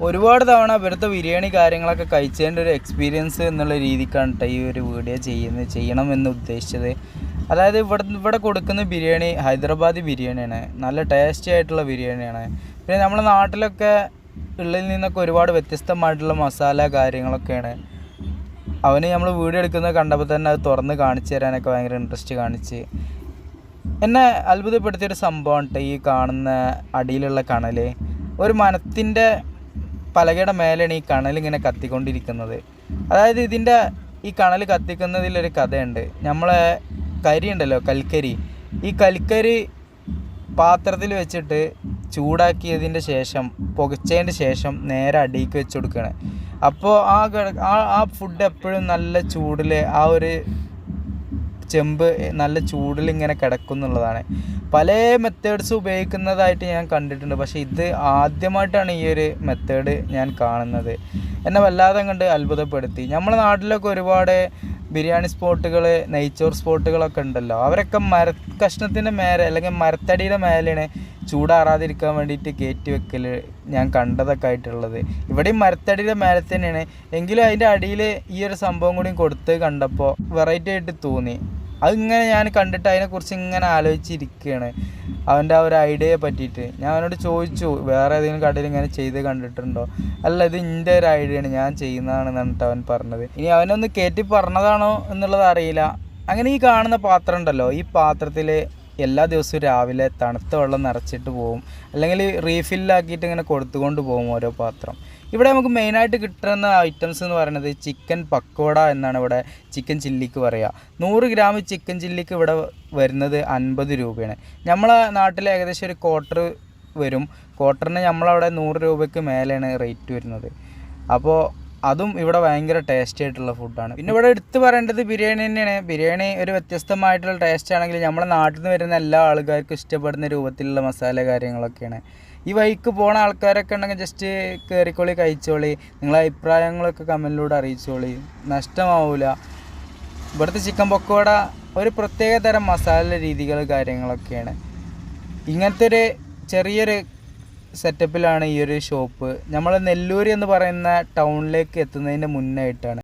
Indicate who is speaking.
Speaker 1: ഒരുപാട് തവണ ഇവിടുത്തെ ബിരിയാണി കാര്യങ്ങളൊക്കെ കഴിച്ചതിന്റെ ഒരു എക്സ്പീരിയൻസ് എന്നുള്ള രീതിക്കാണ് കേട്ടോ ഈ ഒരു വീഡിയോ ചെയ്യുന്നത് ചെയ്യണം എന്ന് ഉദ്ദേശിച്ചത്. അതായത് ഇവിടെ ഇവിടെ കൊടുക്കുന്ന ബിരിയാണി ഹൈദരാബാദി ബിരിയാണിയാണ്. നല്ല ടേസ്റ്റി ആയിട്ടുള്ള ബിരിയാണിയാണ്. പിന്നെ നമ്മുടെ നാട്ടിലൊക്കെ ഉള്ളിൽ നിന്നൊക്കെ ഒരുപാട് വ്യത്യസ്തമായിട്ടുള്ള മസാല കാര്യങ്ങളൊക്കെയാണ്. അവന് നമ്മൾ വീഡിയോ എടുക്കുന്നത് കണ്ടപ്പോൾ തന്നെ അത് തുറന്ന് കാണിച്ചു തരാനൊക്കെ ഭയങ്കര ഇൻട്രസ്റ്റ് കാണിച്ച്. എന്നെ അത്ഭുതപ്പെടുത്തിയൊരു സംഭവമാണ് ഈ കാണുന്ന അടിയിലുള്ള കണൽ ഒരു മരത്തിന്റെ പലകയുടെ മേലെയാണ് ഈ കണൽ ഇങ്ങനെ കത്തിക്കൊണ്ടിരിക്കുന്നത്. അതായത് ഇതിന്റെ ഈ കണൽ കത്തിക്കുന്നതിലൊരു കഥയുണ്ട്. നമ്മളെ കരി ഉണ്ടല്ലോ കൽക്കരി. ഈ കൽക്കരി പാത്രത്തിൽ വെച്ചിട്ട് ചൂടാക്കിയതിന്റെ ശേഷം പുകച്ചതിന്റെ ശേഷം നേരെ അടിയിക്ക് വെച്ച് കൊടുക്കുകയാണ്. അപ്പോൾ ആ ആ ഫുഡ് എപ്പോഴും നല്ല ചൂടിൽ ആ ഒരു ചെമ്പ് നല്ല ചൂടിൽ ഇങ്ങനെ കിടക്കുന്നുള്ളതാണ്. പല മെത്തേഡ്സ് ഉപയോഗിക്കുന്നതായിട്ട് ഞാൻ കണ്ടിട്ടുണ്ട്. പക്ഷേ ഇത് ആദ്യമായിട്ടാണ് ഈ ഒരു മെത്തേഡ് ഞാൻ കാണുന്നത്. എന്നെ വല്ലാതെ കണ്ട് അത്ഭുതപ്പെടുത്തി. നമ്മുടെ നാട്ടിലൊക്കെ ഒരുപാട് ബിരിയാണി സ്പോട്ടുകൾ നെയ്ച്ചോർ സ്പോട്ടുകളൊക്കെ ഉണ്ടല്ലോ. അവരൊക്കെ മര കഷ്ണത്തിന്റെ മേലെ അല്ലെങ്കിൽ മരത്തടിയുടെ മേലെയാണ് ചൂടാറാതിരിക്കാൻ വേണ്ടിയിട്ട് കയറ്റി വെക്കൽ ഞാൻ കണ്ടതൊക്കെ ആയിട്ടുള്ളത്. ഇവിടെയും മരത്തടിയുടെ മേലെ തന്നെയാണ്. എങ്കിലും അതിന്റെ അടിയിൽ ഈ ഒരു സംഭവം കൂടി കൊടുത്ത് കണ്ടപ്പോൾ വെറൈറ്റി ആയിട്ട് തോന്നി. അതിങ്ങനെ ഞാൻ കണ്ടിട്ട് അതിനെക്കുറിച്ച് ഇങ്ങനെ ആലോചിച്ചിരിക്കുകയാണ്. അവന്റെ ആ ഒരു ഐഡിയയെ പറ്റിയിട്ട്. ഞാൻ അവനോട് ചോദിച്ചു വേറെ ഏതെങ്കിലും കടയിൽ ഇങ്ങനെ ചെയ്ത് കണ്ടിട്ടുണ്ടോ? അല്ല ഇത് എന്റെ ഒരു ഐഡിയയാണ് ഞാൻ ചെയ്യുന്നതാണെന്ന് പറഞ്ഞിട്ട് അവൻ പറഞ്ഞത്. ഇനി അവനൊന്ന് കയറ്റി പറഞ്ഞതാണോ എന്നുള്ളത് അറിയില്ല. അങ്ങനെ ഈ കാണുന്ന പാത്രം ഉണ്ടല്ലോ ഈ പാത്രത്തിൽ എല്ലാ ദിവസവും രാവിലെ തണുത്ത വെള്ളം നിറച്ചിട്ട് പോകും അല്ലെങ്കിൽ റീഫില്ലാക്കിയിട്ട് ഇങ്ങനെ കൊടുത്തുകൊണ്ട് പോകും ഓരോ പാത്രം. ഇവിടെ നമുക്ക് മെയിനായിട്ട് കിട്ടുന്ന ഐറ്റംസ് എന്ന് പറയുന്നത് ചിക്കൻ പക്കോട എന്നാണ് ഇവിടെ ചിക്കൻ ചില്ലിക്ക് പറയുക നൂറ് ഗ്രാം ചിക്കൻ ചില്ലിക്ക് ഇവിടെ വരുന്നത് അൻപത് രൂപയാണ്. നമ്മളെ നാട്ടിൽ ഏകദേശം ഒരു ക്വാർട്ടർ വരും. ക്വാർട്ടറിന് നമ്മളവിടെ നൂറ് രൂപയ്ക്ക് മേലെയാണ് റേറ്റ് വരുന്നത്. അപ്പോൾ അതും ഇവിടെ ഭയങ്കര ടേസ്റ്റി ആയിട്ടുള്ള ഫുഡാണ് പിന്നെ ഇവിടെ എടുത്തു പറയേണ്ടത് ബിരിയാണി തന്നെയാണ്. ബിരിയാണി ഒരു വ്യത്യസ്തമായിട്ടുള്ള ടേസ്റ്റ് ആണെങ്കിൽ നമ്മുടെ നാട്ടിൽ നിന്ന് വരുന്ന എല്ലാ ആൾക്കാർക്കും ഇഷ്ടപ്പെടുന്ന രൂപത്തിലുള്ള മസാല കാര്യങ്ങളൊക്കെയാണ്. ഈ വഴിക്ക് പോണ ആൾക്കാരൊക്കെ ഉണ്ടെങ്കിൽ ജസ്റ്റ് കയറിക്കോളി കഴിച്ചോളി. നിങ്ങളെ അഭിപ്രായങ്ങളൊക്കെ കമന്റിലൂടെ അറിയിച്ചോളി. നഷ്ടമാവില്ല ഇവിടുത്തെ ചിക്കൻ പക്കോട ഒരു പ്രത്യേക തരം മസാല രീതികൾ കാര്യങ്ങളൊക്കെയാണ്. ഇങ്ങനത്തെ ഒരു ചെറിയൊരു സെറ്റപ്പിലാണ് ഈ ഒരു ഷോപ്പ് നമ്മൾ നെല്ലൂർ എന്ന് പറയുന്ന ടൗണിലേക്ക് എത്തുന്നതിന്റെ മുന്നായിട്ടാണ്.